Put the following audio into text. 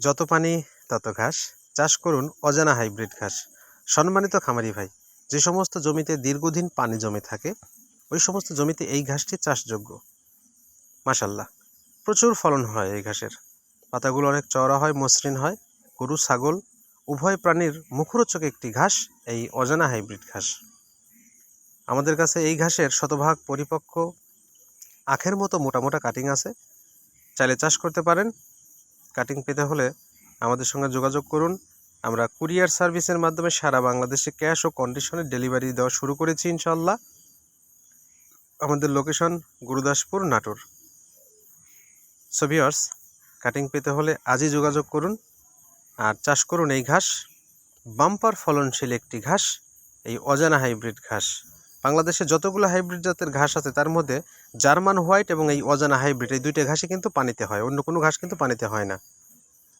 যত পানি, তত ঘাস। চাষ করুন অজানা হাইব্রিড ঘাস। সম্মানিত খামারি ভাই, যে সমস্ত জমিতে দীর্ঘদিন পানি জমে থাকে, ওই সমস্ত জমিতে এই ঘাসটি চাষযোগ্য। মাসাল্লাহ প্রচুর ফলন হয় এই ঘাসের। পাতাগুলো অনেক চওড়া হয়, মসৃণ হয়। গরু, ছাগল, উভয় প্রাণীর মুখরোচক একটি ঘাস, এই অজানা হাইব্রিড ঘাস। আমাদের কাছে এই ঘাসের শতভাগ পরিপক্ক আখের মতো মোটা মোটা কাটিং আছে। চাইলে চাষ করতে পারেন। কাটিং পেতে হলে আমাদের সঙ্গে যোগাযোগ করুন। আমরা কুরিয়ার সার্ভিসের মাধ্যমে সারা বাংলাদেশে ক্যাশ ও কন্ডিশনে ডেলিভারি দেওয়া শুরু করেছি ইনশাল্লাহ আমাদের লোকেশন গুরুদাসপুর, নাটোর। সোভিয়ার্স কাটিং পেতে হলে আজই যোগাযোগ করুন। আর চাষ করুন এই ঘাস। বাম্পার ফলনশীল একটি ঘাস, এই অজানা হাইব্রিড ঘাস। বাংলাদেশে যতগুলো হাইব্রিড জাতের ঘাস আছে, তার মধ্যে জার্মান হোয়াইট এবং এই অজানা হাইব্রিড, এই দুইটা ঘাসই কিন্তু পানিতে হয়, অন্য কোনো ঘাস কিন্তু পানিতে হয় না।